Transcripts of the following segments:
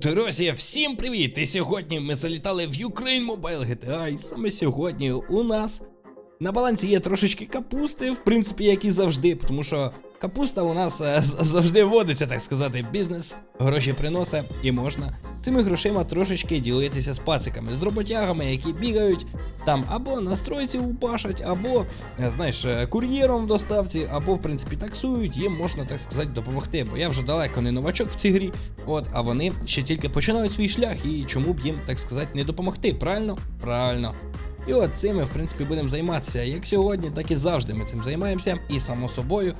Друзі, всім привіт! І сьогодні ми залітали в Ukraine Mobile GTA. І саме сьогодні у нас на балансі є трошечки капусти, в принципі, як і завжди, тому що капуста у нас е, завжди водиться, так сказати, бізнес, гроші приносить і можна цими грошима трошечки ділитися з пациками, з роботягами, які бігають там або на стройці упашать, або, е, знаєш, е, кур'єром в доставці, або, в принципі, таксують, їм можна, так сказати, допомогти. Бо я вже далеко не новачок в цій грі, от, а вони ще тільки починають свій шлях, і чому б їм, так сказати, не допомогти? Правильно? Правильно. І от цим ми, в принципі, будемо займатися як сьогодні, так і завжди ми цим займаємося. І само собою,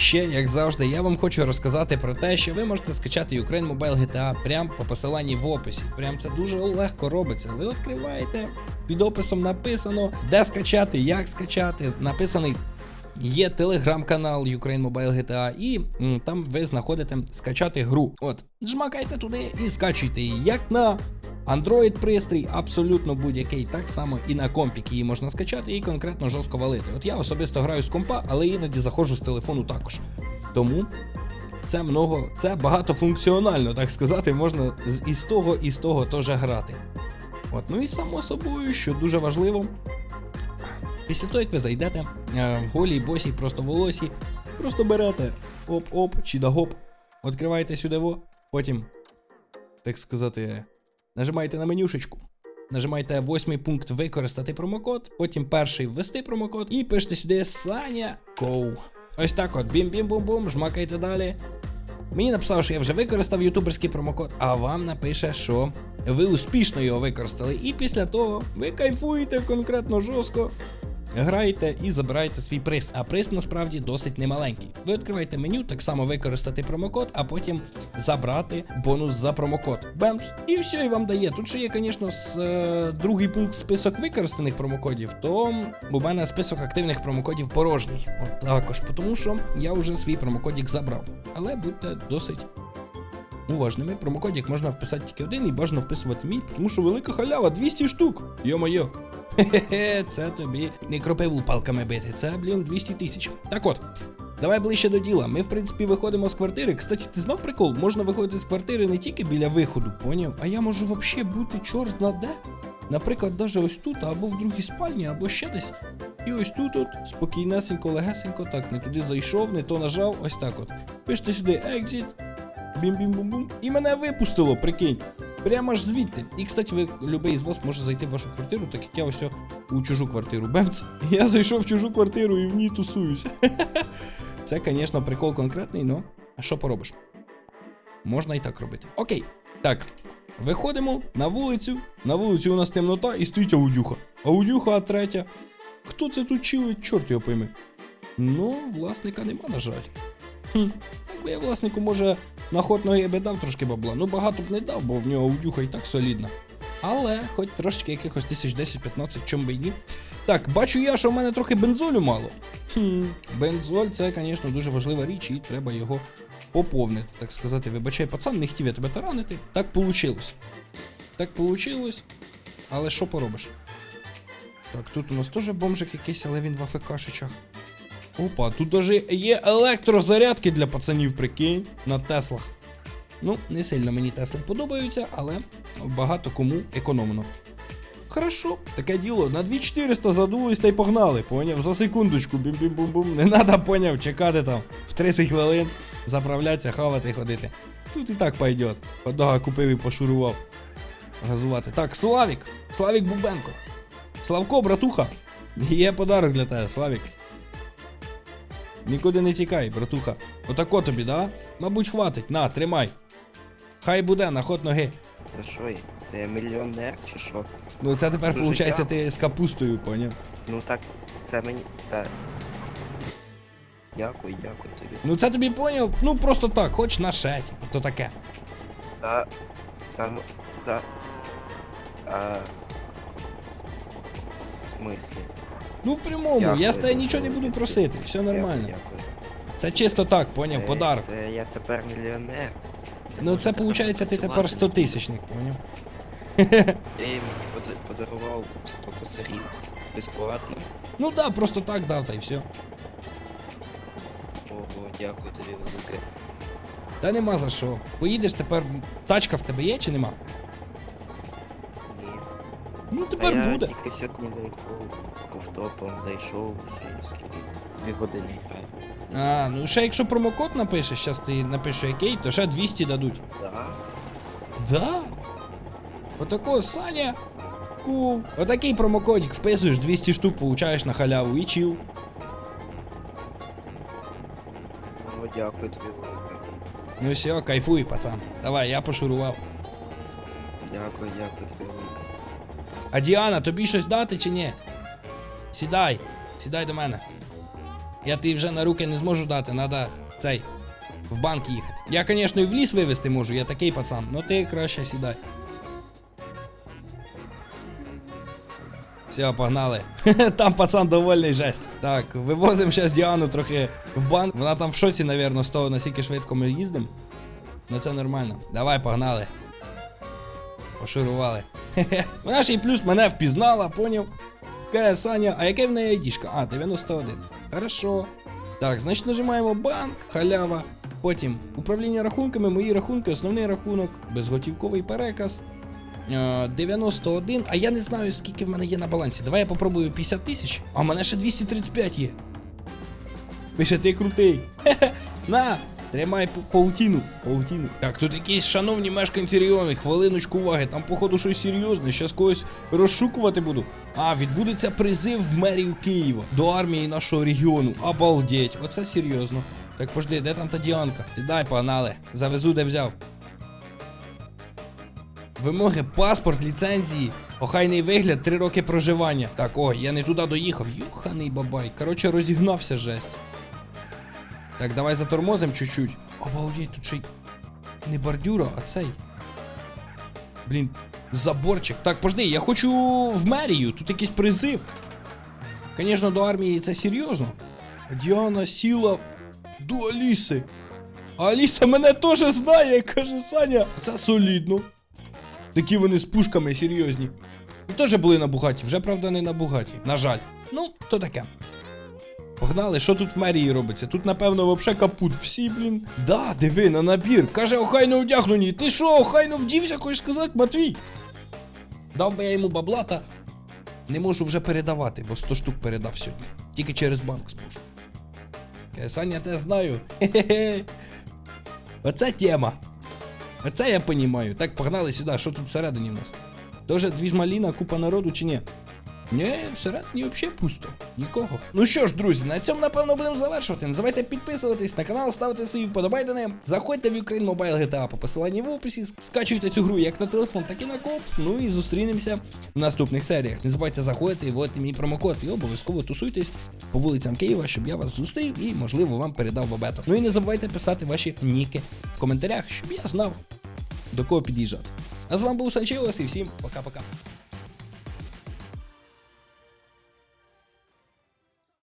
ще як завжди, я вам хочу розказати про те, що ви можете скачати Ukraine Mobile GTA прямо по посиланні в описі. Прям це дуже легко робиться. Ви відкриваєте, під описом написано, де скачати, як скачати. Написаний Є телеграм-канал Ukraine Mobile GTA, і м, там ви знаходите скачати гру. От, жмакайте туди і скачуйте її як на Android пристрій, абсолютно будь-який, так само і на компік її можна скачати і конкретно жорстко валити. От я особисто граю з компа, але іноді заходжу з телефону також. Тому це много, це багатофункціонально, так сказати, можна з із того, і з того теж грати. От, ну і само собою, що дуже важливо, Після того, як ви зайдете е, голі, босі, просто волосі, просто берете оп-оп чи да гоп, відкриваєте сюди во, потім, так сказати, нажимаєте на менюшечку, нажимаєте восьмий пункт використати промокод, потім перший ввести промокод і пишете сюди Саня Коу. Ось так от, бім-бім-бум-бум, жмакайте далі. Мені написало, що я вже використав ютуберський промокод, а вам напише, що ви успішно його використали. І після того ви кайфуєте конкретно жорстко. Граєте і забираєте свій приз. А приз насправді досить немаленький. Ви відкриваєте меню, так само використати промокод, а потім забрати бонус за промокод. Бемс, і все, і вам дає. Тут ще є, звісно, з, е, другий пункт список використаних промокодів, то у мене список активних промокодів порожній. От також, тому що я вже свій промокодік забрав. Але будьте досить уважними. Промокодик можна вписати тільки один і бажано вписувати мій, тому що велика халява 200 штук. Йо-моє. Хе-хе, це тобі не кропиву палками бити, це, блін, 200 тисяч. Так от. Давай ближче до діла. Ми, в принципі, виходимо з квартири. Кстати, ти знав прикол? Можна виходити з квартири не тільки біля виходу, поняв? А я можу взагалі бути чорт зна де. Наприклад, навіть ось тут, або в другій спальні, або ще десь. І ось тут от, спокійнесенько, легесенько, так, не туди зайшов, не то нажав, ось так от. Пишете сюди exit, бім-бім-бум-бум. І мене випустило, прикинь. Прямо аж звідти. І, кстати, ви любий з вас може зайти в вашу квартиру, так як я ось у чужу квартиру. Бемц. Я зайшов в чужу квартиру і в ній тусуюсь. Це, звісно, прикол конкретний, но а що поробиш? Можна і так робити. Окей. Так. Виходимо на вулицю. На вулиці у нас темнота і стоїть аудюха. Аудюха третя. Хто це тут чилить? Чорт його пойми. Ну, власника нема, на жаль. Хм, так би я власнику, може, на ход ноги би дав трошки бабла. Ну багато б не дав, бо в нього аудюха і так солідна. Але хоч трошечки якихось тисяч 10-15, чом би ні. Так, бачу я, що в мене трохи бензолю мало. Хм, бензоль це, звісно, дуже важлива річ, і треба його поповнити, так сказати. Вибачай, пацан, не хотів я тебе таранити. Так получилось. Так получилось. Але що поробиш? Так, тут у нас теж бомжик якийсь, але він в АФКшичах. Опа, тут даже є електрозарядки для пацанів, прикинь, на Теслах. Ну, не сильно мені Тесли подобаються, але багато кому економно. Хорошо, таке діло. На 2400 задулись та й погнали, поняв? За секундочку, бім-бім-бум-бум. Не треба, поняв, чекати там 30 хвилин, заправлятися, хавати, ходити. Тут і так пойдет. Подага купив і пошурував. Газувати. Так, Славік! Славік Бубенко. Славко, братуха! Є подарок для тебе, Славік. Нікуди не тікай, братуха. Отако тобі, да? Мабуть, хватить. На, тримай. Хай буде на ход ноги. Це що? Це я мільйонер чи що? Ну це тепер Дуже виходить, ти з капустою, поняв? Ну так, це мені. Та... Дякую, дякую тобі. Ну це тобі поняв? Ну просто так, хоч на ще, типу, то таке. Та. Та ну. Та. А... В смислі? Ну в прямому, Дякую, я з тебе нічого не буду просити, все нормально. Дякую. Це чисто так, поняв, Це- подарок. Це я тепер мільйонер. Ну це виходить, ти тепер 100 тисячник, поняв? Ти мені подарував 100 косарів. Безплатно. Ну да, просто так дав та й все. Ого, дякую тобі велике. Та нема за що. Поїдеш тепер. Тачка в тебе є чи нема? Ну тепер я буде. тільки сьогодні виїхав ковтопом, зайшов, скільки дві години граю. А, ну ще якщо промокод напишеш, зараз ти напишу який, то ще 200 дадуть. Да? Да? Отако, Саня. Кул. Отакий промокодик вписуєш, 200 штук получаєш на халяву і чил. О, дякую тобі велике. Ну все, кайфуй, пацан. Давай, я пошурував. Дякую, дякую тобі велике. А Діана, тобі щось дати чи ні? Сідай, сідай до мене. Я тобі вже на руки не зможу дати, треба цей. В банк їхати. Я, звісно, і в ліс вивезти можу, я такий пацан, но ти краще сідай. Все, погнали. Там пацан довольний жесть. Так, вивозимо зараз Діану трохи в банк. Вона там в шоці, напевно, з того, наскільки швидко ми їздимо. Ну це нормально. Давай, погнали. Пошурували. Вона ж і плюс мене впізнала, поняв? Каже, Саня, а яке в неї айдішка? А, 91. Хорошо. Так, значить нажимаємо банк, халява. Потім управління рахунками, мої рахунки, основний рахунок, безготівковий переказ. Е, 91. А я не знаю, скільки в мене є на балансі. Давай я попробую 50 тисяч. А в мене ще 235 є. Пише, ти крутий. На, тримай паутіну. Паутіну. Так, тут якісь шановні мешканці регіону, хвилиночку уваги, там, походу, щось серйозне, щас когось розшукувати буду. А, відбудеться призив в мерію Києва до армії нашого регіону. Обалдеть, оце серйозно. Так пожди, де там та Діанка? Сідай, погнали. Завезу, де взяв. Вимоги, паспорт, ліцензії, охайний вигляд, три роки проживання. Так, ой, я не туди доїхав. Юханий бабай. Коротше, розігнався жесть. Так, давай затормозим чуть-чуть. Обалдеть, тут ще й не бордюра, а цей. Блін, заборчик. Так, пожди, я хочу в мерію, тут якийсь призив. Звісно, до армії це серйозно. Діана сіла до Аліси. А Аліса мене теж знає, каже Саня. Це солідно. Такі вони з пушками серйозні. І теж були на Бугаті, вже правда не на Бугаті. На жаль. Ну, то таке. Погнали, що тут в мерії робиться? Тут, напевно, вообще капут. Всі, блін. Да, диви, на набір. Каже, охайно одягнені. Ти що, охайно вдівся, хочеш сказати, Матвій? Дав би я йому бабла, та не можу вже передавати, бо 100 штук передав сьогодні. Тільки через банк зможу. Каже, Саня, тебе знаю. Хе-хе-хе. Оце тема. Оце я понімаю. Так, погнали сюди, що тут всередині в нас? Тоже дві ж маліна, купа народу чи ні? Ні, всередині взагалі пусто. Нікого. Ну що ж, друзі, на цьому напевно будемо завершувати. Не забувайте підписуватись на канал, ставити свої вподобайдени. Заходьте в Ukraine Mobile GTA по посиланні в описі, скачуйте цю гру як на телефон, так і на комп. Ну і зустрінемося в наступних серіях. Не забувайте заходити і вводити мій промокод і обов'язково тусуйтесь по вулицям Києва, щоб я вас зустрів і, можливо, вам передав бабето. Ну і не забувайте писати ваші ніки в коментарях, щоб я знав, до кого під'їжджати. А з вами був Санчеус і всім пока-пока.